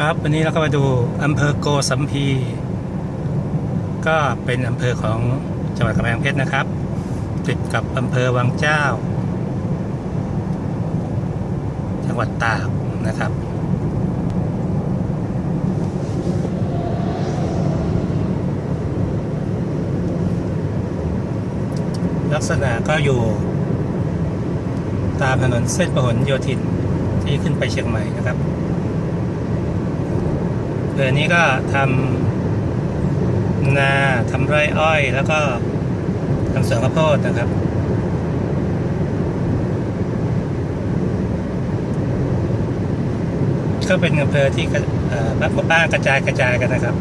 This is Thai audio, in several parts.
ครับ วันนี้เราก็มาดูอำเภอโกสัมพี ก็เป็นอำเภอของจังหวัดกำแพงเพชรนะครับ ติดกับอำเภอวังเจ้า จังหวัดตากนะครับ ลักษณะก็อยู่ ตามถนนเส้นพหลโยธินที่ขึ้นไปเชียงใหม่นะครับ เดือนี้ก็ทำนาทำไร่อ้อย แล้วก็ทำสวนข้าวโพดนะครับก็เป็นอำเภอที่บ้านกระจายกระจายกันนะครับ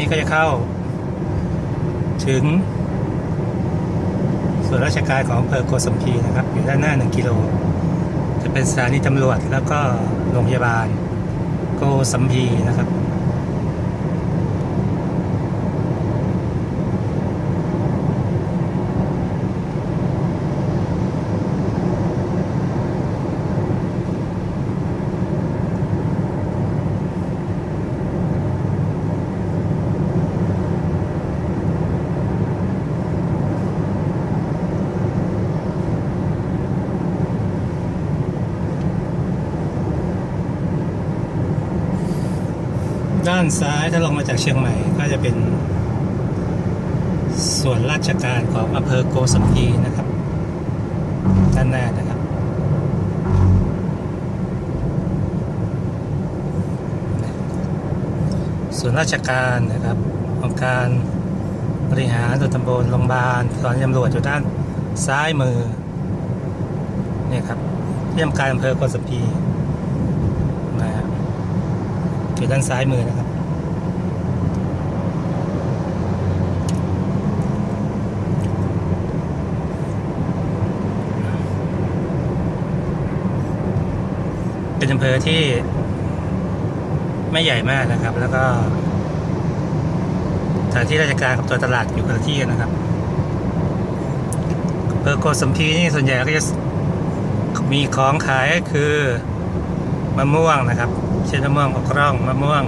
นี้ก็จะเข้า ถึง ส่วนราชการของอำเภอโกสัมพีนะครับ อยู่ด้านหน้า 1 กิโล จะเป็นสถานีตำรวจแล้วก็โรงพยาบาลโกสัมพีนะครับ ด้านซ้ายถ้าลงมาจากเชียงใหม่ก็จะเป็น ส่วนราชการของอำเภอโกสัมพีนะครับ ด้านหน้านะครับ ส่วนราชการนะครับองค์การบริหารส่วนตำบลโรงพยาบาลสถานีตำรวจอยู่ด้านซ้ายมือเนี่ยครับที่ทำการอำเภอโกสัมพี อยู่ด้านซ้ายมือนะครับ เป็นอำเภอที่ไม่ใหญ่มากนะครับ แล้วก็สถานที่ราชการกับตัวตลาดอยู่คนละที่กันนะครับอำเภอโกสัมพีนี่ส่วนใหญ่ก็จะมีของขายก็คือมะม่วงนะครับ เช่นมะม่วงอกร่องมะม่วง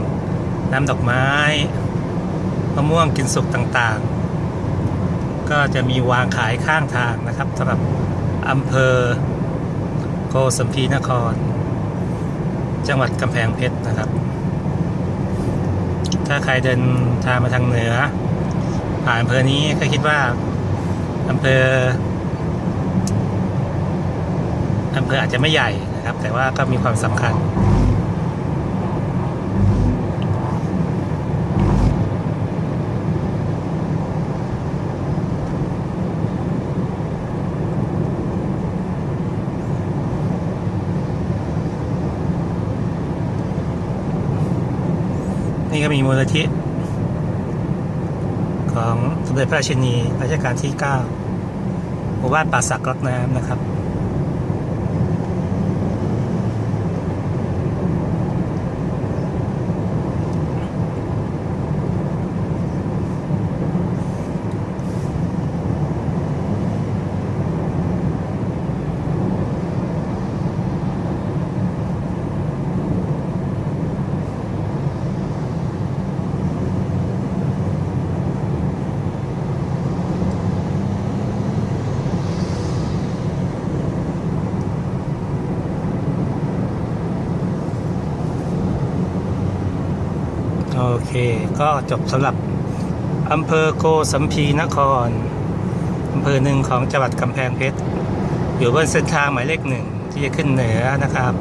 น้ำดอกไม้มะม่วงกินสุกต่างๆ ก็จะมีวางขายข้างทางนะครับสำหรับอำเภอโกสัมพีนคร จังหวัดกำแพงเพชรนะครับ ถ้าใครเดินทางมาทางเหนือ ผ่านอำเภอนี้ก็คิดว่าอำเภออำเภออาจจะไม่ใหญ่นะครับ แต่ว่าก็มีความสำคัญ นี่ก็มีมูลนิธิของสมเด็จพระราชินีรัชกาลที่ 9 หมู่บ้านป่าสักรักน้ำนะครับ เคก็จบสำหรับอำเภอโกสัมพีนครอำเภอหนึ่งของจังหวัดกำแพงเพชร อยู่บนเส้นทางหมายเลขหนึ่งที่จะขึ้นเหนือนะครับ